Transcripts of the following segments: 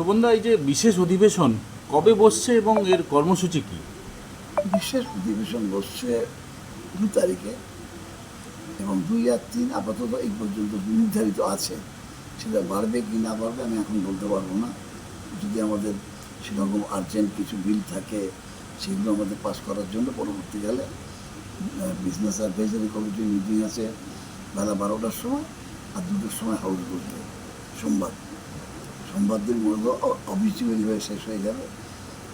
শোভনদা, এই যে বিশেষ অধিবেশন কবে বসছে এবং এর কর্মসূচি কি? বিশেষ অধিবেশন বসছে দু তারিখে এবং দুই আর তিন আপাতত এই পর্যন্ত নির্ধারিত আছে। সেটা বাড়বে কি না বাড়বে আমি এখন বলতে পারব না। যদি আমাদের সেরকম আর্জেন্ট কিছু বিল থাকে, সেগুলো আমাদের পাস করার জন্য পরবর্তীকালে বিজনেস অ্যাডভাইজারি কমিটির মিটিং আছে, বেলা বারোটার সময় আর দুটোর সময় হাউস বসবে সোমবার। সোমবার দিন মূলত অফিসিয়ালি হয়ে শেষ হয়ে যাবে।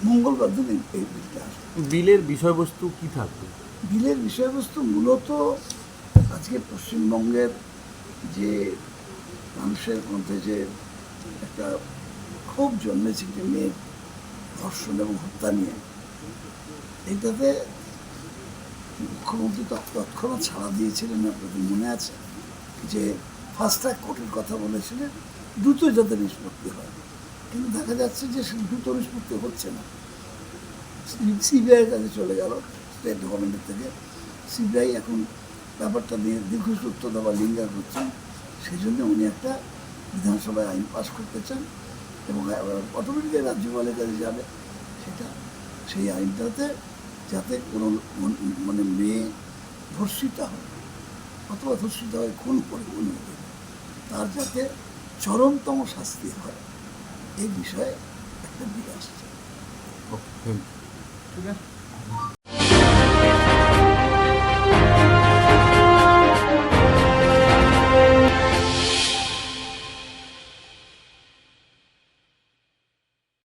মঙ্গলবার দিন এই- বিলটা আসবে। বিলের বিষয়বস্তু কি থাকবে? বিলের বিষয়বস্তু মূলত আজকে পশ্চিমবঙ্গের যে মানুষের মধ্যে যে একটা খুব জন্মেছে যে মেয়ের ধর্ষণ এবং হত্যা নিয়ে এটাতে মুখ্যমন্ত্রী তৎ- তৎক্ষণাৎ ছাড়া দিয়েছিলেন আপনাদের মনে আছে? যে ফাস্ট ট্র্যাক কোর্টের কথা বলেছিলেন দ্রুত যাতে নিষ্পত্তি হয়। কিন্তু দেখা যাচ্ছে যে দ্রুত নিষ্পত্তি হচ্ছে না। সিবিআইয়ের কাছে চলে গেল স্টেট গভর্নমেন্টের থেকে। সিবিআই এখন ব্যাপারটা নিয়ে দীর্ঘসূত্রতা বা লিঙ্গার করছেন সেই জন্য উনি একটা বিধানসভায় আইন পাশ করতে চান এবং অটোমেটিক্যালি রাজ্যপালের কাছে যাবে। সেটা, সেই আইনটাতে যাতে কোনো মানে মেয়ে ধর্ষিত হয়, অথবা ধর্ষিত হয় খুন করে খুন তার যাতে চরমতম শাস্তি হয়। এই বিষয়ে একটা বিরাজ ঠিক আছে?